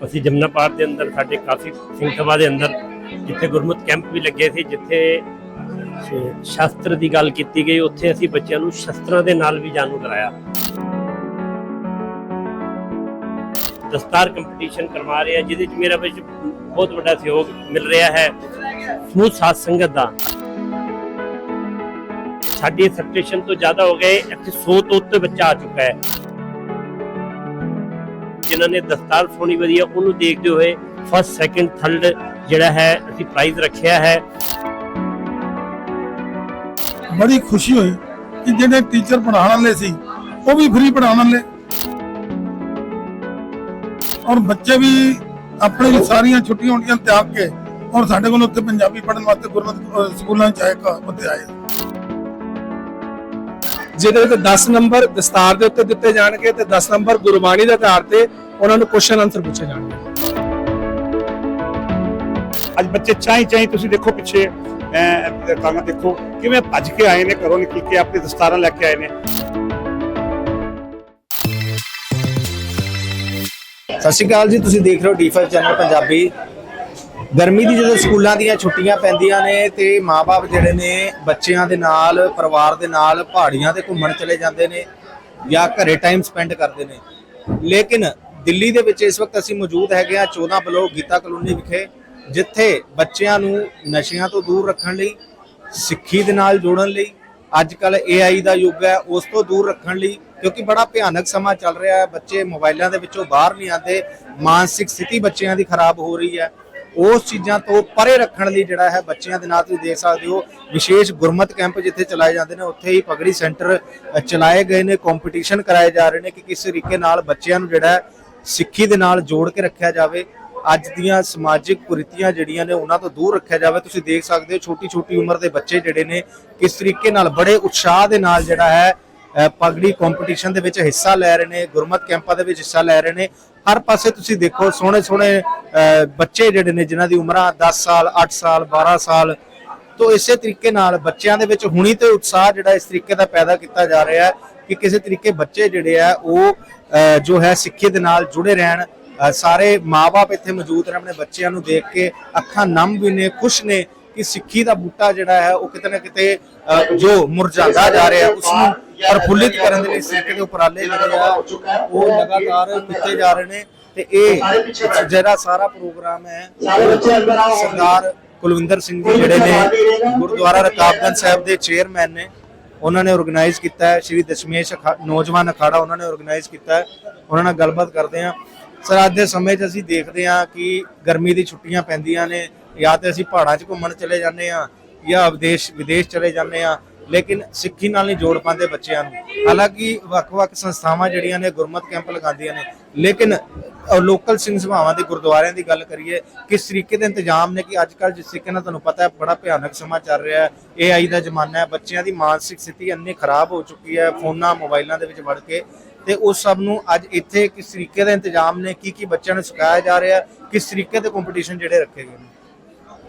ਅਸੀਂ ਜਮਨਾ ਪਾਰ ਦੇ ਅੰਦਰ, ਸਾਡੇ ਕਾਫੀ ਸਿੰਘ ਸਭਾ ਦੇ ਅੰਦਰ ਜਿੱਥੇ ਗੁਰਮਤ ਕੈਂਪ ਵੀ ਲੱਗੇ ਸੀ, ਜਿੱਥੇ ਸ਼ਾਸਤਰ ਦੀ ਗੱਲ ਕੀਤੀ ਗਈ, ਉੱਥੇ ਅਸੀਂ ਬੱਚਿਆਂ ਨੂੰ ਸ਼ਸਤਰਾਂ ਦੇ ਨਾਲ ਵੀ ਜਾਣੂ ਕਰਾਇਆ। ਦਸਤਾਰ ਕੰਪੀਟੀਸ਼ਨ ਕਰਵਾ ਰਹੇ ਆ, ਜਿਹਦੇ ਵਿੱਚ ਮੇਰਾ ਵਿੱਚ ਬਹੁਤ ਵੱਡਾ ਸਹਿਯੋਗ ਮਿਲ ਰਿਹਾ ਹੈ। ਸਮੂਹ ਸਾਥ ਸੰਗਤ ਦਾ। ਸਾਡੀ ਐਕਸੈਪਟੇਸ਼ਨ ਤੋਂ ਜ਼ਿਆਦਾ ਹੋ ਗਏ, ਇੱਥੇ 100 ਤੋਂ ਉੱਤੇ ਬੱਚਾ ਆ ਚੁੱਕਾ ਹੈ। ਜਿਨ੍ਹਾਂ ਨੇ ਦਸਤਾਰ ਸੋਣੀ ਵਧੀਆ ਉਹਨੂੰ ਦੇਖਦੇ ਹੋਏ ਫਸਟ ਸੈਕੰਡ ਥਰਡ ਜਿਹੜਾ ਹੈ ਅਸੀਂ ਪ੍ਰਾਈਜ਼ ਰੱਖਿਆ ਹੈ। ਬੜੀ ਖੁਸ਼ੀ ਹੋਈ ਕਿ ਜਿਹੜੇ ਟੀਚਰ ਪੜ੍ਹਾਉਣ ਵਾਲੇ ਸੀ, ਉਹ ਵੀ ਫ੍ਰੀ ਪੜ੍ਹਾਉਣ ਵਾਲੇ। ਔਰ ਬੱਚੇ ਵੀ ਆਪਣੇ ਸਾਰੀਆਂ ਛੁੱਟੀਆਂ ਹੁੰਦੀਆਂ ਤਿਆਗ ਕੇ ਔਰ ਸਾਡੇ ਕੋਲ ਉੱਥੇ ਪੰਜਾਬੀ ਪੜ੍ਹਨ ਵਾਸਤੇ ਗੁਰਮਤਿ ਸਕੂਲਾਂ ਚ ਆਏ ਕ- ਉੱਥੇ ਆਏ। ਜਿਹਦੇ ਵਿੱਚ 10 ਨੰਬਰ ਦਸਤਾਰ ਦੇ ਉੱਤੇ ਦਿੱਤੇ ਜਾਣਗੇ ਤੇ 10 ਨੰਬਰ ਗੁਰਬਾਣੀ ਦੇ ਆਧਾਰ ਤੇ ਉਹਨਾਂ ਨੂੰ ਕੁਐਸਚਨ ਆਨਸਰ ਪੁੱਛੇ ਜਾਣਗੇ। ਅੱਜ ਬੱਚੇ ਚਾਈ ਚਾਈ ਤੁਸੀਂ ਦੇਖੋ ਪਿੱਛੇ ਤਾਂ ਦੇਖੋ ਕਿਵੇਂ ਭੱਜ ਕੇ ਆਏ ਨੇ ਘਰੋਂ ਨਿਕਲ ਕੇ ਆਪਣੀ ਦਸਤਾਰਾਂ ਲੈ ਕੇ ਆਏ ਨੇ। ਸਤਿ ਸ਼੍ਰੀ ਅਕਾਲ ਜੀ ਤੁਸੀਂ ਦੇਖ ਰਹੇ ਹੋ ਡੀ5 ਚੈਨਲ ਪੰਜਾਬੀ। ਗਰਮੀ ਦੀ ਜਦੋਂ ਸਕੂਲਾਂ ਦੀਆਂ ਛੁੱਟੀਆਂ ਪੈਂਦੀਆਂ ਨੇ ਤੇ ਮਾਪੇ ਜਿਹੜੇ ਨੇ ਬੱਚਿਆਂ ਦੇ ਨਾਲ, ਪਰਿਵਾਰ ਦੇ ਨਾਲ ਪਹਾੜੀਆਂ ਤੇ ਘੁੰਮਣ ਚਲੇ ਜਾਂਦੇ ਨੇ ਜਾਂ ਘਰੇ ਟਾਈਮ ਸਪੈਂਡ ਕਰਦੇ ਨੇ। ਲੇਕਿਨ ਦਿੱਲੀ ਦੇ ਵਿੱਚ ਇਸ ਵਕਤ ਅਸੀਂ ਮੌਜੂਦ ਹੈਗੇ ਆ 14 ਬਲੋਕ ਗੀਤਾ ਕਲੋਨੀ ਵਿਖੇ, ਜਿੱਥੇ ਬੱਚਿਆਂ ਨੂੰ ਨਸ਼ਿਆਂ ਤੋਂ ਦੂਰ ਰੱਖਣ ਲਈ, ਸਿੱਖੀ ਦੇ ਨਾਲ ਜੋੜਨ ਲਈ ਅੱਜ ਕੱਲ AI ਦਾ ਯੁੱਗ ਹੈ, ਉਸ ਤੋਂ ਦੂਰ ਰੱਖਣ ਲਈ, ਕਿਉਂਕਿ ਬੜਾ ਭਿਆਨਕ ਸਮਾਂ ਚੱਲ ਰਿਹਾ ਹੈ। ਬੱਚੇ ਮੋਬਾਈਲਾਂ ਦੇ ਵਿੱਚੋਂ ਬਾਹਰ ਨਹੀਂ ਆਉਂਦੇ, ਮਾਨਸਿਕ ਸਥਿਤੀ ਬੱਚਿਆਂ ਦੀ ਖਰਾਬ ਹੋ ਰਹੀ ਹੈ। ਉਸ ਚੀਜ਼ਾਂ ਤੋਂ ਪਰੇ ਰੱਖਣ ਲਈ ਜਿਹੜਾ ਹੈ ਬੱਚਿਆਂ ਦੇ ਨਾਲ ਤੁਸੀਂ ਦੇਖ ਸਕਦੇ ਹੋ, ਵਿਸ਼ੇਸ਼ ਗੁਰਮਤ ਕੈਂਪ ਜਿੱਥੇ ਚਲਾਏ ਜਾਂਦੇ ਨੇ, ਉੱਥੇ ਹੀ ਪਗੜੀ ਸੈਂਟਰ ਚਲਾਏ ਗਏ ਨੇ ਕੰਪੀਟੀਸ਼ਨ ਕਰਾਏ ਜਾ ਰਹੇ ਨੇ ਕਿ ਕਿਸ ਤਰੀਕੇ ਨਾਲ ਬੱਚਿਆਂ ਨੂੰ ਜਿਹੜਾ ਸਿੱਖੀ ਦੇ ਨਾਲ ਜੋੜ ਕੇ ਰੱਖਿਆ ਜਾਵੇ। ਅੱਜ ਦੀਆਂ ਸਮਾਜਿਕ ਕੁਰੀਤੀਆਂ ਜਿਹੜੀਆਂ ਨੇ, ਉਹਨਾਂ ਤੋਂ ਦੂਰ ਰੱਖਿਆ ਜਾਵੇ। ਤੁਸੀਂ ਦੇਖ ਸਕਦੇ ਹੋ ਛੋਟੀ ਛੋਟੀ ਉਮਰ ਦੇ ਬੱਚੇ ਜਿਹੜੇ ਨੇ, ਕਿਸ ਤਰੀਕੇ ਨਾਲ ਬੜੇ ਉਤਸ਼ਾਹ ਦੇ ਨਾਲ ਜਿਹੜਾ ਹੈ ਪਗੜੀ ਕੰਪੀਟੀਸ਼ਨ ਦੇ ਵਿੱਚ ਹਿੱਸਾ ਲੈ ਰਹੇ ਨੇ ਗੁਰਮਤ ਕੈਂਪਾਂ ਦੇ ਵਿੱਚ ਹਿੱਸਾ ਲੈ ਰਹੇ ਨੇ। ਹਰ ਪਾਸੇ ਤੁਸੀਂ ਦੇਖੋ ਸੋਹਣੇ ਸੋਹਣੇ ਬੱਚੇ ਜਿਹੜੇ ਨੇ ਜਿਨ੍ਹਾਂ ਦੀ ਉਮਰਾਂ 10 ਸਾਲ 8 ਸਾਲ 12 ਸਾਲ ਤੋਂ ਇਸੇ ਤਰੀਕੇ ਨਾਲ ਬੱਚਿਆਂ ਦੇ ਵਿੱਚ ਹੁਣੀ ਤੇ ਉਤਸ਼ਾਹ ਜਿਹੜਾ ਇਸ ਤਰੀਕੇ ਦਾ ਪੈਦਾ ਕੀਤਾ ਜਾ ਰਿਹਾ ਹੈ ਕਿ ਕਿਸੇ ਤਰੀਕੇ ਬੱਚੇ ਜਿਹੜੇ ਆ ਉਹ ਅ, ਜੋ ਹੈ ਸਿੱਖੀ ਦੇ ਨਾਲ ਜੁੜੇ ਰਹਿਣ। ਅ, ਸਾਰੇ ਮਾਪੇ ਇੱਥੇ ਮੌਜੂਦ ਨੇ ਆਪਣੇ ਬੱਚਿਆਂ ਨੂੰ ਦੇਖ ਕੇ ਅੱਖਾਂ ਨਮ ਵੀ ਨੇ ਖੁਸ਼ ਨੇ। ਕਿ ਸਿੱਖੀ ਦਾ ਬੂਟਾ ਜਿਹੜਾ ਹੈ ਉਹ ਕਿਤੇ ਨਾ ਕਿਤੇ ਜੋ ਮੁਰਝਾਦਾ ਜਾ ਰਿਹਾ ਉਸ ਨੂੰ ਪ੍ਰਫੁੱਲਿਤ ਕਰਨ ਦੇ ਲਈ ਇਸ ਦੇ ਉਪਰਾਲੇ ਜਿਹੜੇ ਆ, ਉਹ ਲਗਾਤਾਰ ਕੀਤੇ ਜਾ ਰਹੇ ਨੇ। ਤੇ ਇਹ ਜਿਹੜਾ ਸਾਰਾ ਪ੍ਰੋਗਰਾਮ ਹੈ ਸਰਦਾਰ ਕੁਲਵਿੰਦਰ ਸਿੰਘ ਜੀ ਜਿਹੜੇ ਨੇ, ਗੁਰਦੁਆਰਾ ਰਕਾਬਗੰਜ ਸਾਹਿਬ ਦੇ ਚੇਅਰਮੈਨ ਨੇ, ਉਹਨਾਂ ਨੇ ਆਰਗੇਨਾਈਜ਼ ਕੀਤਾ ਹੈ। ਸ਼੍ਰੀ ਦਸ਼ਮੇਸ਼ ਨੌਜਵਾਨ ਅਖਾੜਾ ਉਹਨਾਂ ਨੇ ਆਰਗੇਨਾਈਜ਼ ਕੀਤਾ ਹੈ। ਉਹਨਾਂ ਨਾਲ ਗੱਲਬਾਤ ਕਰਦੇ ਹਾਂ। ਸਰ, ਅੱਜ ਦੇ ਸਮੇਂ 'ਚ ਅਸੀਂ ਦੇਖਦੇ ਹਾਂ ਕਿ ਗਰਮੀ ਦੀ ਛੁੱਟੀਆਂ ਪੈਂਦੀਆਂ ਨੇ ਜਾਂ ਤੇ ਅਸੀਂ ਪਹਾੜਾਂ 'ਚ ਘੁੰਮਣ ਚਲੇ ਜਾਂਦੇ ਹਾਂ ਜਾਂ ਵਿਦੇਸ਼ ਵਿਦੇਸ਼ ਚਲੇ ਜਾਂਦੇ ਹਾਂ, ਲੇਕਿਨ ਸਿੱਖੀ ਨਾਲ ਨਹੀਂ ਜੋੜ ਪਾਉਂਦੇ ਬੱਚਿਆਂ ਨੂੰ। ਹਾਲਾਂਕਿ ਵੱਖ-ਵੱਖ ਸੰਸਥਾਵਾਂ ਜਿਹੜੀਆਂ ਨੇ ਗੁਰਮਤ ਕੈਂਪ ਲਗਾਉਂਦੀਆਂ ਨੇ, ਲੇਕਿਨ ਲੋਕਲ ਸਿੰਘ ਸਭਾਵਾਂ ਦੇ ਗੁਰਦੁਆਰਿਆਂ ਦੀ ਗੱਲ ਕਰੀਏ, ਕਿਸ ਤਰੀਕੇ ਦੇ ਇੰਤਜ਼ਾਮ ਨੇ ਕਿ ਅੱਜ ਕੱਲ ਜਿਸ ਤਰੀਕੇ ਨਾਲ ਤੁਹਾਨੂੰ ਪਤਾ ਹੈ, ਬੜਾ ਭਿਆਨਕ ਸਮਾਂ ਚੱਲ ਰਿਹਾ ਹੈ AI ਦਾ ਜ਼ਮਾਨਾ ਹੈ, ਬੱਚਿਆਂ ਦੀ ਮਾਨਸਿਕ ਸਥਿਤੀ ਇੰਨੀ ਖਰਾਬ ਹੋ ਚੁੱਕੀ ਹੈ, ਫੋਨਾਂ, ਮੋਬਾਈਲਾਂ ਦੇ ਵਿੱਚ ਵੜ ਕੇ, ਤੇ ਉਸ ਸਭ ਨੂੰ ਅੱਜ ਇੱਥੇ ਕਿਸ ਤਰੀਕੇ ਦੇ ਇੰਤਜ਼ਾਮ ਨੇ ਕੀ ਕੀ ਬੱਚਿਆਂ ਨੂੰ ਸਿਖਾਇਆ ਜਾ ਰਿਹਾ ਕਿਸ ਤਰੀਕੇ ਦੇ ਕੰਪੀਟੀਸ਼ਨ ਜਿਹੜੇ ਰੱਖੇ ਗਏ ਨੇ?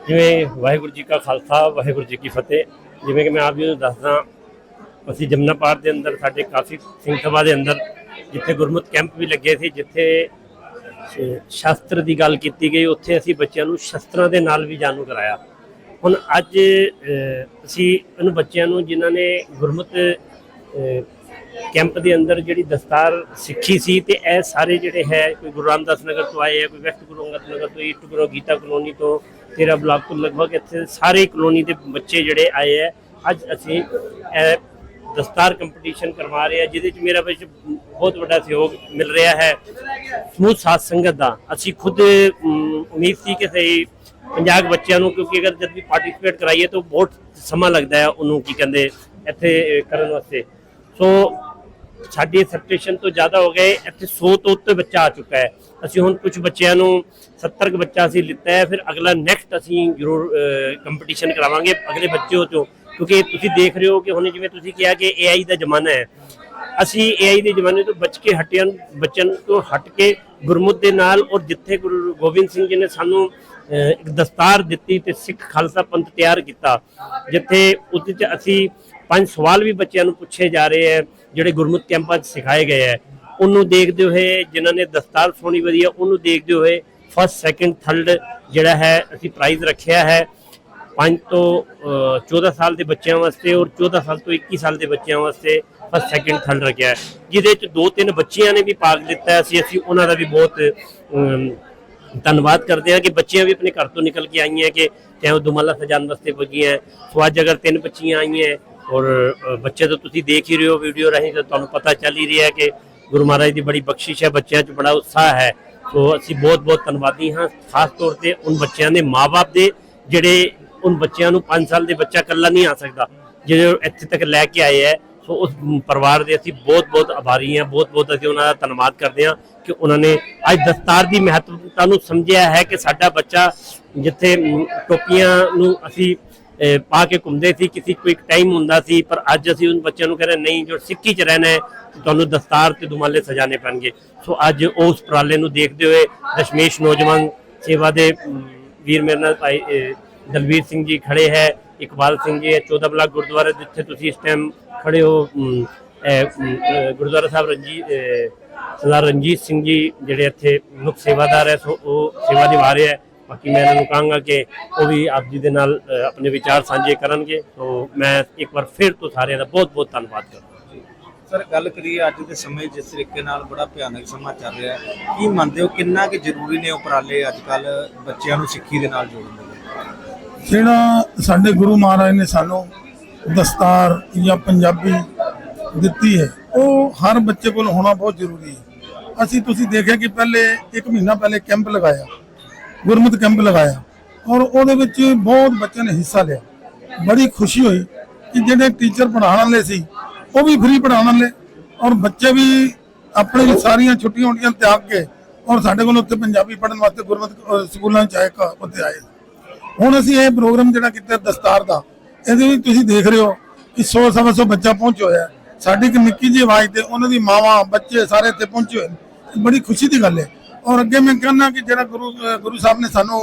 ਜਿਵੇਂ ਵਾਹਿਗੁਰੂ ਜੀ ਕਾ ਖਾਲਸਾ, ਵਾਹਿਗੁਰੂ ਜੀ ਕੀ ਫਤਿਹ। ਜਿਵੇਂ ਕਿ ਮੈਂ ਆਪ ਜੀ ਨੂੰ ਦੱਸਦਾ, ਅਸੀਂ ਜਮਨਾ ਪਾਰ ਦੇ ਅੰਦਰ, ਸਾਡੇ ਕਾਫੀ ਸਿੰਘ ਸਭਾ ਦੇ ਅੰਦਰ, ਜਿੱਥੇ ਗੁਰਮਤ ਕੈਂਪ ਵੀ ਲੱਗੇ ਸੀ, ਜਿੱਥੇ ਸ਼- ਸ਼ਾਸਤਰ ਦੀ ਗੱਲ ਕੀਤੀ ਗਈ, ਉੱਥੇ ਅਸੀਂ ਬੱਚਿਆਂ ਨੂੰ ਸ਼ਸਤਰਾਂ ਦੇ ਨਾਲ ਵੀ ਜਾਣੂ ਕਰਾਇਆ। ਹੁਣ ਅੱਜ ਅਸੀਂ ਇਹਨੂੰ ਬੱਚਿਆਂ ਨੂੰ, ਜਿਨ੍ਹਾਂ ਨੇ ਗੁਰਮਤ ਕੈਂਪ ਦੇ ਅੰਦਰ ਜਿਹੜੀ ਦਸਤਾਰ ਸਿੱਖੀ ਸੀ ਤੇ ਇਹ ਸਾਰੇ ਜਿਹੜੇ ਹੈ, ਕੋਈ ਗੁਰੂ ਰਾਮਦਾਸ ਨਗਰ ਤੋਂ ਆਏ ਹੈ ਕੋਈ ਵੈਸਟ ਗੁਰੂ ਅੰਗਦ ਨਗਰ ਤੋਂ ਈਟ ਗੁਰੂ ਗੀਤਾ ਕਲੋਨੀ ਤੋਂ ਤੇਰਾ ਬਲਾਕ ਤੋਂ ਲਗਭਗ ਇੱਥੇ ਸਾਰੇ ਕਲੋਨੀ ਦੇ ਬੱਚੇ ਜਿਹੜੇ ਆਏ ਹੈ ਅੱਜ ਅਸੀਂ ਇਹ ਦਸਤਾਰ ਕੰਪੀਟੀਸ਼ਨ ਕਰਵਾ ਰਹੇ ਹਾਂ ਜਿਹਦੇ ਵਿੱਚ ਮੇਰਾ ਵਿੱਚ ਬਹੁਤ ਵੱਡਾ ਸਹਿਯੋਗ ਮਿਲ ਰਿਹਾ ਹੈ। ਸਮੂਹ ਸਾਥ ਸੰਗਤ ਦਾ। ਅਸੀਂ ਖੁਦ ਉਮੀਦ ਸੀ ਕਿ ਸਹੀ 50 ਬੱਚਿਆਂ ਨੂੰ, ਕਿਉਂਕਿ ਅਗਰ ਜਦ ਵੀ ਪਾਰਟਿਸਿਪੇਟ ਕਰਾਈਏ ਤਾਂ ਬਹੁਤ ਸਮਾਂ ਲੱਗਦਾ ਹੈ ਉਹਨੂੰ, ਕੀ ਕਹਿੰਦੇ, ਇੱਥੇ ਕਰਨ ਵਾਸਤੇ। ਸੋ ਸਾਡੀ ਐਕਸੈਪਟੇਸ਼ਨ ਤੋਂ ਜ਼ਿਆਦਾ ਹੋ ਗਏ, ਇੱਥੇ 100 ਤੋਂ ਉੱਤੇ ਬੱਚਾ ਆ ਚੁੱਕਾ ਹੈ। ਅਸੀਂ ਹੁਣ ਕੁਝ ਬੱਚਿਆਂ ਨੂੰ 70 ਕੁ ਬੱਚਾ ਅਸੀਂ ਲਿੱਤਾ ਹੈ, ਫਿਰ ਅਗਲਾ ਨੈਕਸਟ ਅਸੀਂ ਜ਼ਰੂਰ ਕੰਪੀਟੀਸ਼ਨ ਕਰਾਵਾਂਗੇ ਅਗਲੇ ਬੱਚਿਆਂ ਤੋਂ, ਕਿਉਂਕਿ ਤੁਸੀਂ ਦੇਖ ਰਹੇ ਹੋ ਕਿ ਹੁਣ ਜਿਵੇਂ ਤੁਸੀਂ ਕਿਹਾ ਕਿ AI ਦਾ ਜ਼ਮਾਨਾ ਹੈ, ਅਸੀਂ AI ਦੇ ਜ਼ਮਾਨੇ ਤੋਂ ਬਚ ਕੇ ਹਟਿਆਂ ਬੱਚਨ ਤੋਂ ਹਟ ਕੇ ਗੁਰਮੁਖ ਦੇ ਨਾਲ ਔਰ ਜਿੱਥੇ ਗੁਰੂ ਗੋਬਿੰਦ ਸਿੰਘ ਜੀ ਨੇ ਸਾਨੂੰ ਇੱਕ ਦਸਤਾਰ ਦਿੱਤੀ ਤੇ ਸਿੱਖ ਖਾਲਸਾ ਪੰਥ ਤਿਆਰ ਕੀਤਾ, ਜਿੱਥੇ ਉਹਦੇ ਚ ਅਸੀਂ ਪੰਜ ਸਵਾਲ ਵੀ ਬੱਚਿਆਂ ਨੂੰ ਪੁੱਛੇ ਜਾ ਰਹੇ ਹੈ ਜਿਹੜੇ ਗੁਰਮੁਖ ਕੈਂਪਾਂ 'ਚ ਸਿਖਾਏ ਗਏ ਹੈ ਉਹਨੂੰ ਦੇਖਦੇ ਹੋਏ ਜਿਨ੍ਹਾਂ ਨੇ ਦਸਤਾਰ ਸੋਹਣੀ ਵਧੀਆ ਉਹਨੂੰ ਦੇਖਦੇ ਹੋਏ ਫਸਟ ਸੈਕੰਡ ਥਰਡ ਜਿਹੜਾ ਹੈ ਅਸੀਂ ਪ੍ਰਾਈਜ਼ ਰੱਖਿਆ ਹੈ। 5 ਤੋਂ ਅ, 14 ਸਾਲ ਦੇ ਬੱਚਿਆਂ ਵਾਸਤੇ ਔਰ 14 ਸਾਲ ਤੋਂ 21 ਸਾਲ ਦੇ ਬੱਚਿਆਂ ਵਾਸਤੇ ਫਸਟ ਸੈਕਿੰਡ ਥਰਡ ਰੱਖਿਆ ਹੈ। ਜਿਹਦੇ ਚ ਦੋ ਤਿੰਨ ਬੱਚਿਆਂ ਨੇ ਵੀ ਭਾਗ ਲਿੱਤਾ ਹੈ। ਅਸੀਂ ਅਸੀਂ ਉਹਨਾਂ ਦਾ ਵੀ ਬਹੁਤ ਧੰਨਵਾਦ ਕਰਦੇ ਹਾਂ ਕਿ ਬੱਚੀਆਂ ਵੀ ਆਪਣੇ ਘਰ ਤੋਂ ਨਿਕਲ ਕੇ ਆਈਆਂ ਕਿ ਚਾਹੇ ਉਹ ਦੁਮਾਲਾ ਸਜਾਉਣ ਵਾਸਤੇ ਪੁੱਜੀਆਂ ਸੋ ਅੱਜ ਅਗਰ ਤਿੰਨ ਬੱਚੀਆਂ ਆਈਆਂ ਔਰ ਅ, ਬੱਚੇ ਤਾਂ ਤੁਸੀਂ ਦੇਖ ਹੀ ਰਹੇ ਹੋ ਵੀਡੀਓ ਰਾਹੀਂ ਤਾਂ ਤੁਹਾਨੂੰ ਪਤਾ ਚੱਲ ਹੀ ਰਿਹਾ ਕਿ ਗੁਰੂ ਮਹਾਰਾਜ ਦੀ ਬੜੀ ਬਖਸ਼ਿਸ਼ ਹੈ ਬੱਚਿਆਂ 'ਚ ਬੜਾ ਉਤਸ਼ਾਹ ਹੈ। ਸੋ ਅਸੀਂ ਬਹੁਤ ਬਹੁਤ ਧੰਨਵਾਦੀ ਹਾਂ ਖਾਸ ਤੌਰ ਤੇ ਉਹਨਾਂ ਬੱਚਿਆਂ ਦੇ ਮਾਪੇ ਦੇ ਜਿਹੜੇ ਉਨ ਬੱਚਿਆਂ ਨੂੰ 5 ਸਾਲ ਦੇ ਬੱਚਾ ਇਕੱਲਾ ਨਹੀਂ ਆ ਸਕਦਾ ਜਿਹੜੇ ਇੱਥੇ ਤੱਕ ਲੈ ਕੇ ਆਏ ਹੈ। ਸੋ ਉਸ ਪਰਿਵਾਰ ਦੇ ਅਸੀਂ ਬਹੁਤ ਬਹੁਤ ਆਭਾਰੀ ਹਾਂ ਬਹੁਤ ਬਹੁਤ ਅਸੀਂ ਉਹਨਾਂ ਦਾ ਧੰਨਵਾਦ ਕਰਦੇ ਹਾਂ ਕਿ ਉਹਨਾਂ ਨੇ ਅੱਜ ਦਸਤਾਰ ਦੀ ਮਹੱਤਵਤਾ ਨੂੰ ਸਮਝਿਆ ਹੈ ਕਿ ਸਾਡਾ ਬੱਚਾ ਜਿੱਥੇ ਟੋਪੀਆਂ ਨੂੰ ਅਸੀਂ ਪਾ ਕੇ ਘੁੰਮਦੇ ਸੀ, ਕਿਸੇ ਕੋਈ ਇੱਕ ਟਾਈਮ ਹੁੰਦਾ ਸੀ, ਪਰ ਅੱਜ ਅਸੀਂ ਉਹਨਾਂ ਬੱਚਿਆਂ ਨੂੰ ਕਹਿੰਦੇ ਨਹੀਂ, ਜੋ ਸਿੱਖੀ 'ਚ ਰਹਿਣਾ ਹੈ, ਤੁਹਾਨੂੰ ਦਸਤਾਰ ਤੇ ਦੁਮਾਲੇ ਸਜਾਣੇ ਪੈਣਗੇ। ਸੋ ਅੱਜ ਉਸ ਉਪਰਾਲੇ ਨੂੰ ਦੇਖਦੇ ਹੋਏ ਦਸ਼ਮੇਸ਼ ਨੌਜਵਾਨ ਸੇਵਾ ਦੇ ਵੀਰ ਮੇਰੇ ਨਾਲ ਭਾਈ ਦਲਵੀਰ ਸਿੰਘ ਜੀ ਖੜੇ ਹੈ, ਇਕਬਾਲ ਸਿੰਘ ਜੀ 14 ਬਲਾਕ ਗੁਰਦੁਆਰਾ ਜਿੱਥੇ ਤੁਸੀਂ ਇਸ ਟਾਈਮ ਖੜੇ ਹੋ ਗੁਰਦੁਆਰਾ ਸਾਹਿਬ ਰਣਜੀਤ ਸਰਦਾਰ ਰਣਜੀਤ ਸਿੰਘ ਜੀ, ਜਿਹੜੇ ਇੱਥੇ ਮੁੱਖ ਸੇਵਾਦਾਰ ਹੈ, ਸੋ ਉਹ ਸੇਵਾ ਨਿਭਾ ਰਹੇ ਹੈ। ਬਾਕੀ ਮੈਂ ਇਹਨਾਂ ਨੂੰ ਕਹਾਂਗਾ ਕਿ ਉਹ ਵੀ ਆਪ ਜੀ ਦੇ ਨਾਲ ਆਪਣੇ ਵਿਚਾਰ ਸਾਂਝੇ ਕਰਨਗੇ। ਸੋ ਮੈਂ ਇੱਕ ਵਾਰ ਫਿਰ ਤੋਂ ਸਾਰਿਆਂ ਦਾ ਬਹੁਤ ਬਹੁਤ ਧੰਨਵਾਦ ਕਰਦਾ ਸਰ ਗੱਲ ਕਰੀਏ ਅੱਜ ਦੇ ਸਮੇਂ ਜਿਸ ਤਰੀਕੇ ਨਾਲ ਬੜਾ ਭਿਆਨਕ ਸਮਾਂ ਚੱਲ ਰਿਹਾ ਹੈ ਕੀ ਮੰਨਦੇ ਹੋ ਕਿੰਨਾ ਕਿ ਜ਼ਰੂਰੀ ਨੇ ਉਪਰਾਲੇ ਅੱਜ ਕੱਲ ਬੱਚਿਆਂ ਨੂੰ ਸਿੱਖੀ ਦੇ ਨਾਲ ਜੋੜਨ ਦੇ ਜਿਹੜਾ ਸਾਡੇ ਗੁਰੂ ਮਹਾਰਾਜ ਨੇ ਸਾਨੂੰ ਦਸਤਾਰ ਜਾਂ ਪੰਜਾਬੀ ਦਿੱਤੀ ਹੈ ਉਹ ਹਰ ਬੱਚੇ ਕੋਲ ਹੋਣਾ ਬਹੁਤ ਜ਼ਰੂਰੀ ਹੈ। ਅਸੀਂ ਤੁਸੀਂ ਦੇਖਿਆ ਕਿ ਪਹਿਲੇ ਇੱਕ ਮਹੀਨਾ ਪਹਿਲੇ ਕੈਂਪ ਲਗਾਇਆ। ਗੁਰਮਤ ਕੈਂਪ ਲਗਾਇਆ ਔਰ ਉਹਦੇ ਵਿੱਚ ਬਹੁਤ ਬੱਚਿਆਂ ਨੇ ਹਿੱਸਾ ਲਿਆ। ਬੜੀ ਖੁਸ਼ੀ ਹੋਈ ਕਿ ਜਿਹੜੇ ਟੀਚਰ ਪੜ੍ਹਾਉਣ ਵਾਲੇ ਸੀ, ਉਹ ਵੀ ਫ੍ਰੀ ਪੜ੍ਹਾਉਣ ਵਾਲੇ ਔਰ ਬੱਚੇ ਵੀ ਆਪਣੀ ਸਾਰੀਆਂ ਛੁੱਟੀਆਂ ਹੁੰਦੀਆਂ ਤਿਆਗ ਕੇ ਔਰ ਸਾਡੇ ਕੋਲ ਉੱਥੇ ਪੰਜਾਬੀ ਪੜ੍ਹਨ ਵਾਸਤੇ ਗੁਰਮਤ ਸਕੂਲਾਂ ਚ ਆਏ ਕ- ਉੱਥੇ ਆਏ। ਹੁਣ ਅਸੀਂ ਇਹ ਪ੍ਰੋਗਰਾਮ ਜਿਹੜਾ ਕੀਤਾ ਦਸਤਾਰ ਦਾ, ਇਹਦੇ ਵਿੱਚ ਤੁਸੀਂ ਦੇਖ ਰਹੇ ਹੋ ਕਿ 100 ਸਵਾ ਸੌ ਬੱਚਾ ਪਹੁੰਚਿਆ ਹੋਇਆ। ਸਾਡੀ ਇੱਕ ਨਿੱਕੀ ਜਿਹੀ ਆਵਾਜ਼ ਤੇ ਉਹਨਾਂ ਦੀ ਮਾਵਾਂ, ਬੱਚੇ ਸਾਰੇ ਇੱਥੇ ਪਹੁੰਚੇ ਹੋਏ ਨੇ। ਬੜੀ ਖੁਸ਼ੀ ਦੀ ਗੱਲ ਹੈ। ਔਰ ਅੱਗੇ ਮੈਂ ਕਹਿੰਦਾ ਕਿ ਜਿਹੜਾ ਗੁਰੂ ਗੁਰੂ ਸਾਹਿਬ ਨੇ ਸਾਨੂੰ,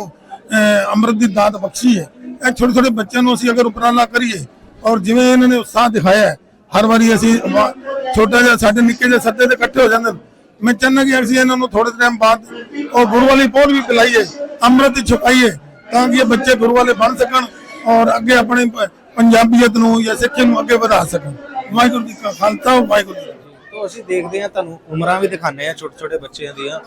ਅਹ, ਅੰਮ੍ਰਿਤ ਦੀ ਦਾਤ ਬਖਸ਼ੀ ਹੈ, ਇਹ ਛੋਟੇ ਛੋਟੇ ਬੱਚਿਆਂ ਨੂੰ ਅਸੀਂ ਅਗਰ ਉਪਰਾਲਾ ਕਰੀਏ, ਔਰ ਜਿਵੇਂ ਇਹਨਾਂ ਨੇ ਉਤਸ਼ਾਹ ਦਿਖਾਇਆ, ਹਰ ਵਾਰੀ ਅਸੀਂ ਛੋਟਾ ਜਿਹਾ ਸਾਡੇ ਨਿੱਕੇ ਜਿਹੇ ਸੱਦੇ ਤੇ ਇਕੱਠੇ ਹੋ ਜਾਂਦੇ ਨੇ। ਮੈਂ ਚਾਹੁੰਦਾ ਕਿ ਅਸੀਂ ਇਹਨਾਂ ਨੂੰ ਥੋੜੇ ਟਾਈਮ ਬਾਅਦ ਔਰ ਗੁਰੂ ਵਾਲੀ ਪੋਲ ਵੀ ਪਿਲਾਈਏ, ਅੰਮ੍ਰਿਤ ਦੀ ਛਕਾਈਏ ਤਾਂ ਕਿ ਇਹ ਬੱਚੇ ਗੁਰੂ ਵਾਲੇ ਬਣ ਸਕਣ ਔਰ ਅੱਗੇ ਆਪਣੀ ਪੰਜਾਬੀਅਤ ਨੂੰ ਜਾਂ ਸਿੱਖੀ ਨੂੰ ਅੱਗੇ ਵਧਾ ਸਕਣ ਵਾਹਿਗੁਰੂ ਜੀ ਕਾ ਖਾਲਸਾ, ਵਾਹਿਗੁਰੂ ਜੀ ਅਸੀਂ ਦੇਖਦੇ ਹਾਂ, ਤੁਹਾਨੂੰ ਉਮਰਾਂ ਵੀ ਦਿਖਾਉਂਦੇ ਆ ਛੋਟੇ ਛੋਟੇ ਬੱਚਿਆਂ ਦੀਆਂ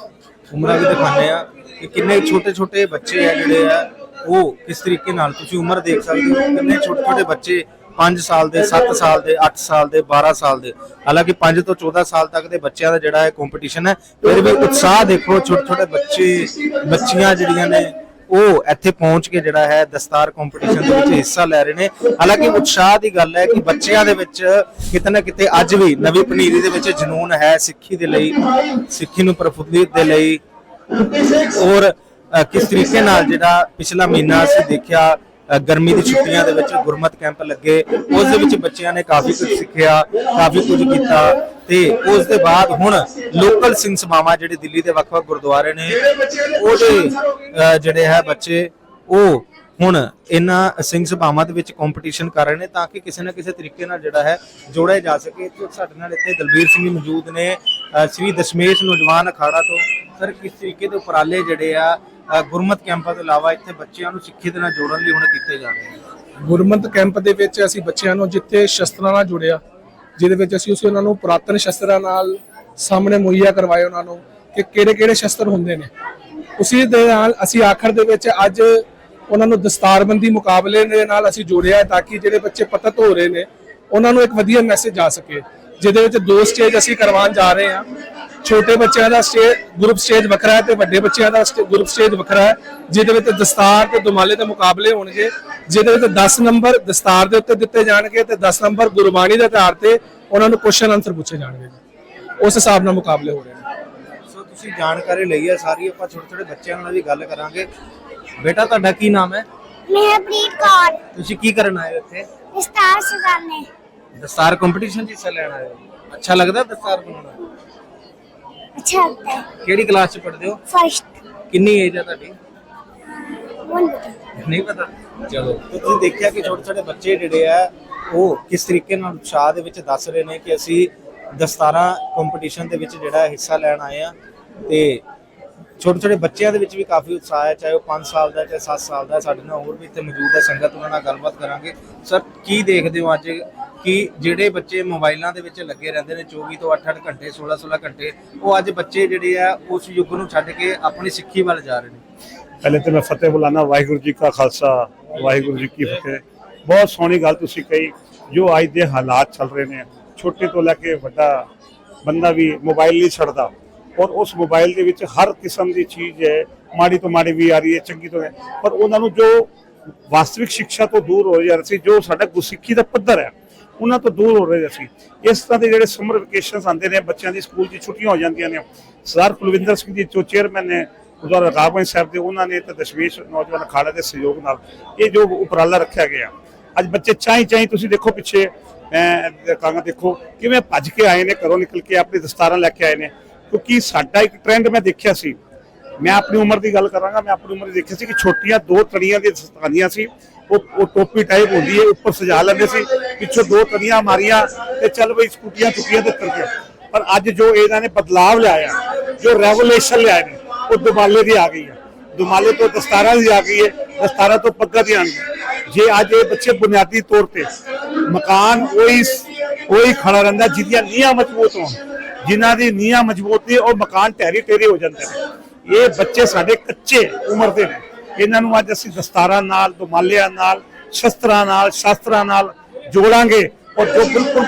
ਉਮਰਾਂ ਵੀ ਦਿਖਾਉਂਦੇ ਆ ਕਿ ਕਿੰਨੇ ਛੋਟੇ ਛੋਟੇ ਬੱਚੇ ਆ ਜਿਹੜੇ ਆ, ਉਹ ਕਿਸ ਤਰੀਕੇ ਨਾਲ ਤੁਸੀਂ ਉਮਰ ਦੇਖ ਸਕਦੇ ਹੋ, ਕਿੰਨੇ ਛੋਟੇ ਛੋਟੇ ਬੱਚੇ 5 ਸਾਲ ਦੇ 7 ਸਾਲ ਦੇ 8 ਸਾਲ ਦੇ 12 ਸਾਲ ਦੇ। ਹਾਲਾਂਕਿ 5 ਤੋਂ 14 ਸਾਲ ਤੱਕ ਦੇ ਬੱਚਿਆਂ ਦਾ ਜਿਹੜਾ ਹੈ ਕੰਪੀਟੀਸ਼ਨ ਹੈ, ਫਿਰ ਵੀ ਉਤਸ਼ਾਹ ਦੇਖੋ, ਛੋਟੇ ਛੋਟੇ ਬੱਚੇ, ਬੱਚੀਆਂ ਜਿਹੜੀਆਂ ਨੇ ਉਹ ਇੱਥੇ ਪਹੁੰਚ ਕੇ ਜਿਹੜਾ ਹੈ ਦਸਤਾਰ ਕੰਪੀਟੀਸ਼ਨ ਦੇ ਵਿੱਚ ਹਿੱਸਾ ਲੈ ਰਹੇ ਨੇ। ਹਾਲਾਂਕਿ ਉਤਸ਼ਾਹ ਦੀ ਗੱਲ ਹੈ ਕਿ ਬੱਚਿਆਂ ਦੇ ਵਿੱਚ ਕਿਤੇ ਨਾ ਕਿਤੇ ਅੱਜ ਵੀ ਨਵੀਂ ਪਨੀਰੀ ਦੇ ਵਿੱਚ ਜਨੂਨ ਹੈ ਸਿੱਖੀ ਦੇ ਲਈ, ਸਿੱਖੀ ਨੂੰ ਪ੍ਰਫੁੱਲਿਤ ਦੇ ਲਈ। ਔਰ ਕਿਸ ਤਰੀਕੇ ਨਾਲ ਜਿਹੜਾ ਪਿਛਲਾ ਮਹੀਨਾ ਅਸੀਂ ਦੇਖਿਆ ਗਰਮੀ ਦੀ ਛੁੱਟੀਆਂ ਦੇ ਵਿੱਚ ਗੁਰਮਤ ਕੈਂਪ ਲੱਗੇ। ਉਸ ਦੇ ਵਿੱਚ ਬੱਚਿਆਂ ਨੇ ਕਾਫੀ ਕੁਝ ਸਿੱਖਿਆ ਕਾਫੀ ਕੁਝ ਕੀਤਾ ਤੇ ਉਸ ਦੇ ਬਾਅਦ ਹੁਣ ਲੋਕਲ ਸਿੰਘ ਸਭਾਵਾਂ ਜਿਹੜੇ ਦਿੱਲੀ ਦੇ ਵੱਖ-ਵੱਖ ਗੁਰਦੁਆਰੇ ਨੇ ਉਹਦੇ ਅ, ਜਿਹੜੇ ਹੈ ਬੱਚੇ ਉਹ ਹੁਣ ਇਹਨਾਂ ਸਿੰਘ ਸਭਾਵਾਂ ਦੇ ਵਿੱਚ ਕੰਪੀਟੀਸ਼ਨ ਕਰ ਰਹੇ ਨੇ ਤਾਂ ਕਿ ਕਿਸੇ ਨਾ ਕਿਸੇ ਤਰੀਕੇ ਨਾਲ ਜਿਹੜਾ ਹੈ ਜੋੜਿਆ ਜਾ ਸਕੇ। ਤੇ ਸਾਡੇ ਨਾਲ ਇੱਥੇ ਦਲਬੀਰ ਸਿੰਘ ਮੌਜੂਦ ਨੇ ਸ੍ਰੀ ਦਸ਼ਮੇਸ਼ ਨੌਜਵਾਨ ਅਖਾੜਾ ਤੋਂ। ਸਰ ਕਿਸ ਤਰੀਕੇ ਦੇ ਉਪਰਾਲੇ ਜਿਹੜੇ ਆ ਅ, ਗੁਰਮਤ ਕੈਂਪਾਂ ਤੋਂ ਇਲਾਵਾ ਇੱਥੇ ਬੱਚਿਆਂ ਨੂੰ ਸਿੱਖੀ ਦੇ ਨਾਲ ਜੋੜਨ ਲਈ ਹੁਣ ਕੀਤੇ ਜਾ ਰਹੇ ਨੇ? ਗੁਰਮਤ ਕੈਂਪ ਦੇ ਵਿੱਚ ਅਸੀਂ ਬੱਚਿਆਂ ਨੂੰ ਜਿੱਥੇ ਸ਼ਸਤਰਾਂ ਨਾਲ ਜੁੜਿਆ ਜਿਹਦੇ ਵਿੱਚ ਅਸੀਂ ਉਸ ਉਹਨਾਂ ਨੂੰ ਪੁਰਾਤਨ ਸ਼ਸਤਰਾਂ ਨਾਲ ਸਾਹਮਣੇ ਮੁਹੱਈਆ ਕਰਵਾਏ ਉਹਨਾਂ ਨੂੰ ਕਿ ਕਿਹੜੇ ਕਿਹੜੇ ਸ਼ਸਤਰ ਹੁੰਦੇ ਨੇ। ਉਸੇ ਦੇ ਨਾਲ ਅਸੀਂ ਆਖਰ ਦੇ ਵਿੱਚ ਅੱਜ ਉਹਨਾਂ ਨੂੰ ਦਸਤਾਰਬੰਦੀ ਮੁਕਾਬਲੇ ਦੇ ਨਾਲ ਅਸੀਂ ਜੋੜਿਆ ਤਾਂ ਕਿ ਜਿਹੜੇ ਬੱਚੇ ਪਤਤ ਹੋ ਰਹੇ ਨੇ, ਉਹਨਾਂ ਨੂੰ ਇੱਕ ਵਧੀਆ ਮੈਸੇਜ ਜਾ ਸਕੇ, ਜਿਹਦੇ ਵਿੱਚ ਦੋ ਸਟੇਜ ਅਸੀਂ ਕਰਵਾਉਣ ਜਾ ਰਹੇ ਹਾਂ। ਛੋਟੇ ਬੱਚਿਆਂ ਦਾ ਸਟੇਜ ਗਰੁੱਪ ਸਟੇਜ ਵੱਖਰਾ ਹੈ ਤੇ ਵੱਡੇ ਬੱਚਿਆਂ ਦਾ ਗਰੁੱਪ ਸਟੇਜ ਵੱਖਰਾ ਹੈ, ਜਿਹਦੇ ਵਿੱਚ ਦਸਤਾਰ ਤੇ ਦੁਮਾਲੇ ਦੇ ਮੁਕਾਬਲੇ ਹੋਣਗੇ, ਜਿਹਦੇ ਵਿੱਚ 10 ਨੰਬਰ ਦਸਤਾਰ ਦੇ ਉੱਤੇ ਦਿੱਤੇ ਜਾਣਗੇ ਤੇ 10 ਨੰਬਰ ਗੁਰਬਾਣੀ ਦੇ ਆਧਾਰ ਤੇ ਉਹਨਾਂ ਨੂੰ ਕੁਐਸਚਨ ਆਨਸਰ ਪੁੱਛੇ ਜਾਣਗੇ ਉਸ ਹਿਸਾਬ ਨਾਲ ਮੁਕਾਬਲੇ ਹੋ ਰਹੇ ਨੇ। ਸੋ ਤੁਸੀਂ ਜਾਣਕਾਰੀ ਲਈ ਹੈ ਸਾਰੀ, ਆਪਾਂ ਛੋਟੇ ਛੋਟੇ ਬੱਚਿਆਂ ਨਾਲ ਵੀ ਗੱਲ ਕਰਾਂਗੇ। ਬੇਟਾ ਤੁਹਾਡਾ ਕੀ ਨਾਮ ਹੈ? ਮੇਰਾ ਪ੍ਰੀਤ ਕੌਰ। ਤੁਸੀਂ ਕੀ ਕਰਨ ਆਏ ਹੋ ਇੱਥੇ? ਸਟਾਰ ਸਜਾਨੇ ਦਸਤਾਰ ਕੰਪੀਟੀਸ਼ਨ 'ਚ ਹਿੱਸਾ ਲੈਣ ਆਏ ਹੋ? ਅੱਛਾ ਲੱਗਦਾ ਦਸਤਾਰ ਬਣਾਉਣਾ? ਅੱਛਾ ਲੱਗਦਾ ਹੈ। ਕਿਹੜੀ ਕਲਾਸ 'ਚ ਪੜ੍ਹਦੇ ਹੋ? ਫਰਸਟ ਕਿੰਨੀ ਏਜ ਹੈ ਤੁਹਾਡੀ? ਨਹੀਂ ਪਤਾ। ਚਲੋ ਤੇ ਤੁਸੀਂ ਦੇਖਿਆ ਕਿ ਛੋਟੇ ਛੋਟੇ ਬੱਚੇ ਜਿਹੜੇ ਆ ਉਹ ਕਿਸ ਤਰੀਕੇ ਨਾਲ ਉਤਸ਼ਾਹ ਦੇ ਵਿੱਚ ਦੱਸ ਰਹੇ ਨੇ ਕਿ ਅਸੀਂ ਦਸਤਾਰਾਂ ਕੰਪੀਟੀਸ਼ਨ ਦੇ ਵਿੱਚ ਜਿਹੜਾ ਹਿੱਸਾ ਲੈਣ ਆਏ ਆ ਤੇ ਛੋਟੇ ਛੋਟੇ ਬੱਚਿਆਂ ਦੇ ਵਿੱਚ ਵੀ ਕਾਫੀ ਉਤਸ਼ਾਹ ਹੈ, ਚਾਹੇ ਉਹ 5 ਸਾਲ ਦਾ ਚਾਹੇ 7 ਸਾਲ ਦਾ ਸਾਡੇ ਨਾਲ ਹੋਰ ਵੀ ਇੱਥੇ ਮੌਜੂਦ ਹੈ, ਸੰਗਤ ਉਹਨਾਂ ਨਾਲ ਗੱਲਬਾਤ ਕਰਾਂਗੇ। ਸਰ, ਕੀ ਦੇਖਦੇ ਹੋ ਅੱਜ? ਕਿ ਜਿਹੜੇ ਬੱਚੇ ਮੋਬਾਈਲਾਂ ਦੇ ਵਿੱਚ ਲੱਗੇ ਰਹਿੰਦੇ ਨੇ 24 ਤੋਂ 8-8 ਘੰਟੇ 16-16 ਘੰਟੇ, ਉਹ ਅੱਜ ਬੱਚੇ ਜਿਹੜੇ ਆ, ਉਸ ਯੁੱਗ ਨੂੰ ਛੱਡ ਕੇ ਆਪਣੀ ਸਿੱਖੀ ਵੱਲ ਜਾ ਰਹੇ ਨੇ? ਪਹਿਲੇ ਤੇ ਮੈਂ ਫਤਿਹ ਬੁਲਾਣਾ ਵਾਹਿਗੁਰੂ ਜੀ ਕਾ ਖਾਲਸਾ, ਵਾਹਿਗੁਰੂ ਜੀ ਕੀ ਫਤਿਹ। ਬਹੁਤ ਸੋਹਣੀ ਗੱਲ ਤੁਸੀਂ ਕਹੀ, ਜੋ ਅੱਜ ਦੇ ਹਾਲਾਤ ਚੱਲ ਰਹੇ ਨੇ, ਛੋਟੇ ਤੋਂ ਲੈ ਕੇ ਵੱਡਾ ਬੰਦਾ ਵੀ ਮੋਬਾਈਲ ਨਹੀਂ ਛੱਡਦਾ। ਔਰ ਉਸ ਮੋਬਾਈਲ ਦੇ ਵਿੱਚ ਹਰ ਕਿਸਮ ਦੀ ਚੀਜ਼ ਹੈ। ਮਾੜੀ ਤੋਂ ਮਾੜੀ ਵੀ ਆ ਰਹੀ ਹੈ ਚੰਗੀ ਤੋਂ ਪਰ ਉਹਨਾਂ ਨੂੰ ਜੋ ਵਾਸਤਵਿਕ ਸਿੱਖਿਆ ਤੋਂ ਦੂਰ ਹੋ ਜਾ ਰਹੇ ਸੀ ਜੋ ਸਾਡਾ ਗੁਰਸਿੱਖੀ ਦਾ ਪੱਧਰ ਹੈ ਉਹਨਾਂ ਤੋਂ ਦੂਰ ਹੋ ਰਹੇ ਸੀ। ਇਸ ਤਰ੍ਹਾਂ ਦੇ ਜਿਹੜੇ ਸਮਰ ਵਕੇਸ਼ਨਸ ਆਉਂਦੇ ਨੇ ਬੱਚਿਆਂ ਦੀ ਸਕੂਲ ਦੀ ਛੁੱਟੀਆਂ ਹੋ ਜਾਂਦੀਆਂ ਨੇ। ਸਰਦਾਰ ਕੁਲਵਿੰਦਰ ਸਿੰਘ ਜੀ ਜੋ ਚੇਅਰਮੈਨ ਨੇ ਗੁਰਦੁਆਰਾ ਰਕਾਬਗੰਜ ਸਾਹਿਬ ਦੇ ਉਹਨਾਂ ਨੇ ਤੇ ਦਸ਼ਮੇਸ਼ ਨੌਜਵਾਨ ਅਖਾੜਾ ਦੇ ਸਹਿਯੋਗ ਨਾਲ ਇਹ ਜੋ ਉਪਰਾਲਾ ਰੱਖਿਆ ਗਿਆ। ਅੱਜ ਬੱਚੇ ਚਾਹੀ ਚਾਹੀ ਤੁਸੀਂ ਦੇਖੋ ਪਿੱਛੇ ਅਹ, ਕਾਂਗਾ ਦੇਖੋ ਕਿਵੇਂ ਭੱਜ ਕੇ ਆਏ ਨੇ ਘਰੋਂ ਨਿਕਲ ਕੇ ਆਪਣੀ ਦਸਤਾਰਾਂ ਲੈ ਕੇ ਆਏ ਨੇ। ਕਿਉਂਕਿ ਸਾਡਾ ਇੱਕ ਟ੍ਰੈਂਡ ਮੈਂ ਦੇਖਿਆ ਸੀ। ਮੈਂ ਆਪਣੀ ਉਮਰ ਦੀ ਗੱਲ ਕਰਾਂਗਾ, ਮੈਂ ਆਪਣੀ ਉਮਰ ਦੀ ਦੇਖਿਆ ਸੀ ਕਿ ਛੋਟੀਆਂ ਦੋ ਤਣੀਆਂ ਦੀਆਂ ਦਸਤਾਨੀਆਂ ਸੀ, ਉਹ ਉਹ ਟੋਪੀ ਟਾਈਪ ਹੁੰਦੀ ਹੈ, ਉੱਪਰ ਸਜਾ ਲੈਂਦੇ ਸੀ, ਪਿੱਛੋਂ ਦੋ ਤਣੀਆਂ ਮਾਰੀਆਂ ਤੇ ਚੱਲ ਬਈ ਸਕੂਟੀਆਂ ਚੁੱਕੀਆਂ ਤੇ ਤੁਰ ਗਏ। ਪਰ ਅੱਜ ਜੋ ਇਹਨਾਂ ਨੇ ਬਦਲਾਵ ਲਿਆਇਆ, ਜੋ ਰੈਵੋਲੂਸ਼ਨ ਲਿਆਏ ਨੇ, ਉਹ ਦੁਮਾਲੇ ਦੀ ਆ ਗਈ ਹੈ। ਦੁਮਾਲੇ ਤੋਂ ਦਸਤਾਰਾਂ ਦੀ ਆ ਗਈ ਹੈ, ਦਸਤਾਰਾਂ ਤੋਂ ਪੱਗਾਂ ਦੀ ਆਣ ਜੇ ਅੱਜ ਇਹ ਬੱਚੇ ਬੁਨਿਆਦੀ ਤੌਰ ਤੇ ਮਕਾਨ ਉਹੀ ਉਹੀ ਖੜਾ ਰਹਿੰਦਾ, ਜਿਹਦੀਆਂ ਨੀਹਾਂ ਮਜ਼ਬੂਤ ਹੋਣ ਜਿਨ੍ਹਾਂ ਦੀ ਨੀਹਾਂ ਮਜ਼ਬੂਤ ਨੇ ਉਹ ਮਕਾਨ ਢਹਿਰੀ ਢੇਰੀ ਹੋ ਜਾਂਦੇ ਨੇ। ਇਹ ਬੱਚੇ ਸਾਡੇ ਕੱਚੇ ਉਮਰ ਦੇ ਨੇ। ਇਹਨਾਂ ਨੂੰ ਅੱਜ ਅਸੀਂ ਦਸਤਾਰਾਂ ਨਾਲ ਦੁਮਾਲਿਆਂ ਨਾਲ, ਸ਼ਸਤਰਾਂ ਨਾਲ, ਸ਼ਾਸਤਰਾਂ ਨਾਲ ਜੋੜਾਂਗੇ। ਔਰ ਜੋ ਬਿਲਕੁਲ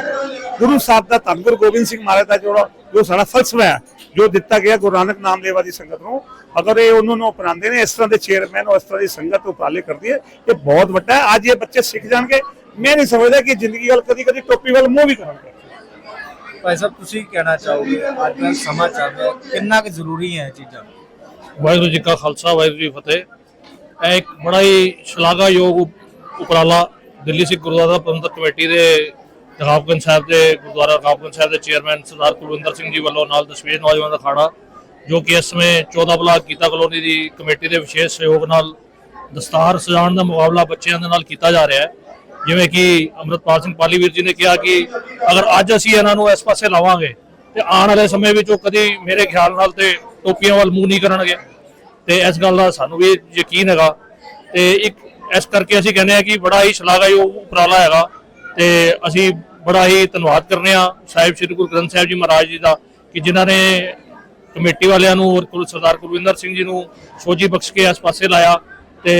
ਗੁਰੂ ਸਾਹਿਬ ਦਾ ਧੰਨ ਗੁਰੂ ਗੋਬਿੰਦ ਸਿੰਘ ਮਹਾਰਾਜ ਦਾ ਜਿਹੜਾ ਜੋ ਸਾਡਾ ਫਲਸਫਾ ਹੈ, ਜੋ ਦਿੱਤਾ ਗਿਆ ਗੁਰੂ ਨਾਨਕ ਨਾਮ ਨਾਮਦੇਵਾ ਦੀ ਸੰਗਤ ਨੂੰ, ਅਗਰ ਇਹ ਉਹਨਾਂ ਨੂੰ ਅਪਣਾਉਂਦੇ ਨੇ, ਇਸ ਤਰ੍ਹਾਂ ਦੇ ਚੇਅਰਮੈਨ ਇਸ ਤਰ੍ਹਾਂ ਦੀ ਸੰਗਤ ਉਪਰਾਲੇ ਕਰਦੀ ਹੈ, ਇਹ ਬਹੁਤ ਵੱਡਾ ਹੈ। ਅੱਜ ਇਹ ਬੱਚੇ ਸਿੱਖ ਜਾਣਗੇ। ਮੈਂ ਨਹੀਂ ਸਮਝਦਾ ਕਿ ਜ਼ਿੰਦਗੀ ਵੱਲ ਕਦੀ ਕਦੀ ਟੋਪੀ ਵੱਲ ਮੂੰਹ ਵੀ ਕਰਨਗੇ। ਭਾਈ ਸਾਹਿਬ, ਤੁਸੀਂ ਕਹਿਣਾ ਚਾਹੋਗੇ, ਅੱਜ ਦਾ ਸਮਾਂ ਚੱਲ ਰਿਹਾ, ਕਿੰਨਾ ਕੁ ਜ਼ਰੂਰੀ ਹੈ ਇਹ ਚੀਜ਼ਾਂ? ਵਾਹਿਗੁਰੂ ਜੀ ਕਾ ਖਾਲਸਾ, ਵਾਹਿਗੁਰੂ ਜੀ ਫਤਿਹ। ਇਹ ਇੱਕ ਬੜਾ ਹੀ ਸ਼ਲਾਘਾਯੋਗ ਉਪਰਾਲਾ ਦਿੱਲੀ ਸਿੱਖ ਗੁਰਦੁਆਰਾ ਪ੍ਰਬੰਧਕ ਕਮੇਟੀ ਦੇ ਰਕਾਬਗੰਜ ਸਾਹਿਬ ਦੇ ਗੁਰਦੁਆਰਾ ਰਕਾਬਗੰਜ ਸਾਹਿਬ ਦੇ ਚੇਅਰਮੈਨ ਸਰਦਾਰ ਕੁਲਵਿੰਦਰ ਸਿੰਘ ਜੀ ਵੱਲੋਂ ਨਾਲ ਦਸ਼ਮੇਸ਼ ਨੌਜਵਾਨ ਦਾ ਖਾੜਾ, ਜੋ ਕਿ ਇਸ ਸਮੇਂ 14 ਬਲਾਕ ਕੀਤਾ ਕਲੋਨੀ ਦੀ ਕਮੇਟੀ ਦੇ ਵਿਸ਼ੇਸ਼ ਸਹਿਯੋਗ ਨਾਲ ਦਸਤਾਰ ਸਜਾਉਣ ਦਾ ਮੁਕਾਬਲਾ ਬੱਚਿਆਂ ਦੇ ਨਾਲ ਕੀਤਾ ਜਾ ਰਿਹਾ ਹੈ। ਜਿਵੇਂ ਕਿ ਅੰਮ੍ਰਿਤਪਾਲ ਸਿੰਘ ਪਾਲੀ ਵੀਰ ਜੀ ਨੇ ਕਿਹਾ ਕਿ ਅਗਰ ਅੱਜ ਅਸੀਂ ਇਹਨਾਂ ਨੂੰ ਇਸ ਪਾਸੇ ਲਾਵਾਂਗੇ ਤੇ ਆਉਣ ਵਾਲੇ ਸਮੇਂ ਵਿੱਚ ਉਹ ਕਦੀ ਮੇਰੇ ਖਿਆਲ ਨਾਲ ਤੇ ਟੋਪੀਆਂ ਵੱਲ ਮੂੰਹ ਨਹੀਂ ਕਰਨਗੇ। ਤੇ ਇਸ ਗੱਲ ਦਾ ਸਾਨੂੰ ਵੀ ਯਕੀਨ ਹੈਗਾ। ਤੇ ਇੱਕ ਇਸ ਕਰਕੇ ਅਸੀਂ ਕਹਿੰਦੇ ਆ ਕਿ ਬੜਾ ਹੀ ਸ਼ਲਾਘਾਯੋਗ ਉਪਰਾਲਾ ਹੈਗਾ ਤੇ ਅਸੀਂ ਬੜਾ ਹੀ ਧੰਨਵਾਦ ਕਰਨੇ ਆ ਸਾਹਿਬ ਸ੍ਰੀ ਗੁਰੂ ਗ੍ਰੰਥ ਸਾਹਿਬ ਜੀ ਮਹਾਰਾਜ ਜੀ ਦਾ ਕਿ ਜਿਨ੍ਹਾਂ ਨੇ ਕਮੇਟੀ ਵਾਲਿਆਂ ਨੂੰ ਔਰ ਕੁਲ ਸਰਦਾਰ ਕੁਲਵਿੰਦਰ ਸਿੰਘ ਜੀ ਨੂੰ ਸੋਝੀ ਬਖਸ਼ ਕੇ ਇਸ ਪਾਸੇ ਲਾਇਆ ਤੇ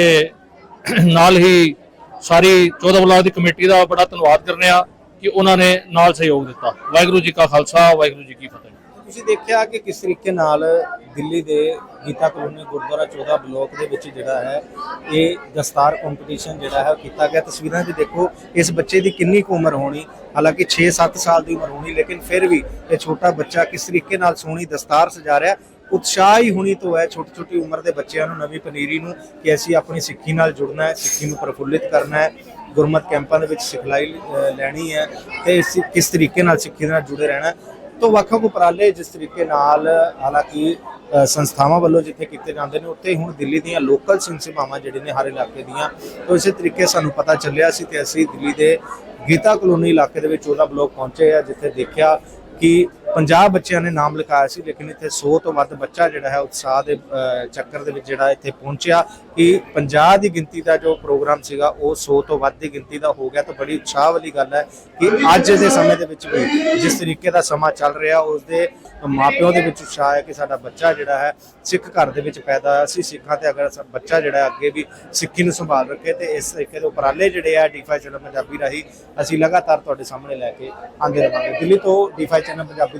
ਨਾਲ ਹੀ ਸਾਰੀ 14 ਬਲਾਕ ਦੀ ਕਮੇਟੀ ਦਾ ਬੜਾ ਧੰਨਵਾਦ ਕਰਨੇ ਆ ਕਿ ਉਹਨਾਂ ਨੇ ਨਾਲ ਸਹਿਯੋਗ ਦਿੱਤਾ। ਵਾਹਿਗੁਰੂ ਜੀ ਕਾ ਖਾਲਸਾ, ਵਾਹਿਗੁਰੂ ਜੀ ਕੀ ਫਤਿਹ। ਤੁਸੀਂ ਦੇਖਿਆ ਕਿ ਕਿਸ ਤਰੀਕੇ ਨਾਲ ਦਿੱਲੀ ਦੇ ਗੀਤਾ ਕਲੋਨੀ ਗੁਰਦੁਆਰਾ 14 ਬਲੋਕ ਦੇ ਵਿੱਚ ਜਿਹੜਾ ਹੈ, ਇਹ ਦਸਤਾਰ ਕੰਪੀਟੀਸ਼ਨ ਜਿਹੜਾ ਹੈ ਉਹ ਕੀਤਾ ਗਿਆ। ਤਸਵੀਰਾਂ 'ਚ ਦੇਖੋ, ਇਸ ਬੱਚੇ ਦੀ ਕਿੰਨੀ ਕੁ ਉਮਰ ਹੋਣੀ, ਹਾਲਾਂਕਿ 6-7 ਸਾਲ ਦੀ ਉਮਰ ਹੋਣੀ, ਲੇਕਿਨ ਫਿਰ ਵੀ ਇਹ ਛੋਟਾ ਬੱਚਾ ਕਿਸ ਤਰੀਕੇ ਨਾਲ ਸੋਹਣੀ ਦਸਤਾਰ ਸਜਾ ਰਿਹਾ ਉਤਸ਼ਾਹ ਹੀ ਹੁਣੀ ਤੋਂ ਹੈ ਛੋਟੀ ਛੋਟੀ ਉਮਰ ਦੇ ਬੱਚਿਆਂ ਨੂੰ, ਨਵੀਂ ਪਨੀਰੀ ਨੂੰ ਕਿ ਅਸੀਂ ਆਪਣੀ ਸਿੱਖੀ ਨਾਲ ਜੁੜਨਾ ਹੈ, ਸਿੱਖੀ ਨੂੰ ਪ੍ਰਫੁੱਲਿਤ ਕਰਨਾ ਹੈ, ਗੁਰਮਤ ਕੈਂਪਾਂ ਦੇ ਵਿੱਚ ਸਿਖਲਾਈ ਲੈਣੀ ਹੈ ਤੇ ਇਸ ਕਿਸ ਤਰੀਕੇ ਨਾਲ ਸਿੱਖੀ ਨਾਲ ਜੁੜੇ ਰਹਿਣਾ ਹੈ। ਤੋਂ ਵੱਖ-ਵੱਖ ਉਪਰਾਲੇ ਜਿਸ ਤਰੀਕੇ ਨਾਲ ਹਾਲਾਂਕਿ ਸੰਸਥਾਵਾਂ ਵੱਲੋਂ ਜਿੱਥੇ ਕੀਤੇ ਜਾਂਦੇ ਨੇ, ਉੱਥੇ ਹੁਣ ਦਿੱਲੀ ਦੀਆਂ ਲੋਕਲ ਸਿੰਘ ਸਭਾਵਾਂ ਜਿਹੜੇ ਨੇ ਹਰ ਇਲਾਕੇ ਦੀਆਂ, ਤੋਂ ਇਸੇ ਤਰੀਕੇ ਸਾਨੂੰ ਪਤਾ ਚੱਲਿਆ ਸੀ ਤੇ ਅਸੀਂ ਦਿੱਲੀ ਦੇ ਗੀਤਾ ਕਲੋਨੀ ਇਲਾਕੇ ਦੇ ਵਿੱਚ ਉਹਦਾ ਬਲੋਕ ਪਹੁੰਚੇ ਆ, ਜਿੱਥੇ ਦੇਖਿਆ ਕਿ 50 ਬੱਚਿਆਂ ਨੇ ਨਾਮ ਲਿਖਾਇਆ ਸੀ, ਲੇਕਿਨ ਇੱਥੇ 100 ਤੋਂ ਵੱਧ ਬੱਚਾ ਜਿਹੜਾ ਹੈ ਉਤਸ਼ਾਹ ਦੇ ਚੱਕਰ ਦੇ ਵਿੱਚ ਜਿਹੜਾ ਇੱਥੇ ਪਹੁੰਚਿਆ ਕਿ 50 ਦੀ ਗਿਣਤੀ ਦਾ ਜੋ ਪ੍ਰੋਗਰਾਮ ਸੀਗਾ, ਉਹ 100 ਤੋਂ ਵੱਧ ਦੀ ਗਿਣਤੀ ਦਾ ਹੋ ਗਿਆ। ਤਾਂ ਬੜੀ ਉਤਸ਼ਾਹ ਵਾਲੀ ਗੱਲ ਹੈ ਕਿ ਅੱਜ ਦੇ ਸਮੇਂ ਦੇ ਵਿੱਚ ਵੀ ਜਿਸ ਤਰੀਕੇ ਦਾ ਸਮਾਂ ਚੱਲ ਰਿਹਾ, ਉਸ ਦੇ ਮਾਪਿਆਂ ਦੇ ਵਿੱਚ ਉਤਸ਼ਾਹ ਹੈ ਕਿ ਸਾਡਾ ਬੱਚਾ ਜਿਹੜਾ ਹੈ ਸਿੱਖ ਘਰ ਦੇ ਵਿੱਚ ਪੈਦਾ ਹੋਇਆ ਸੀ। ਸਿੱਖਾਂ ਤੇ ਅਗਰ ਬੱਚਾ ਜਿਹੜਾ ਅੱਗੇ ਵੀ ਸਿੱਖੀ ਨੂੰ ਸੰਭਾਲ ਰੱਖੇ, ਤੇ ਇਸ ਤਰੀਕੇ ਦੇ ਉਪਰਾਲੇ ਜਿਹੜੇ ਆ ਡੀਫਾਈ ਚੈਨਲ ਪੰਜਾਬੀ ਰਾਹੀਂ ਅਸੀਂ ਲਗਾਤਾਰ ਤੁਹਾਡੇ ਸਾਹਮਣੇ ਲੈ ਕੇ ਆਉਂਦੇ ਰਹਾਂਗੇ। ਦਿੱਲੀ ਤੋਂ ਡੀਫਾਈ ਚੈਨਲ ਪੰਜਾਬੀ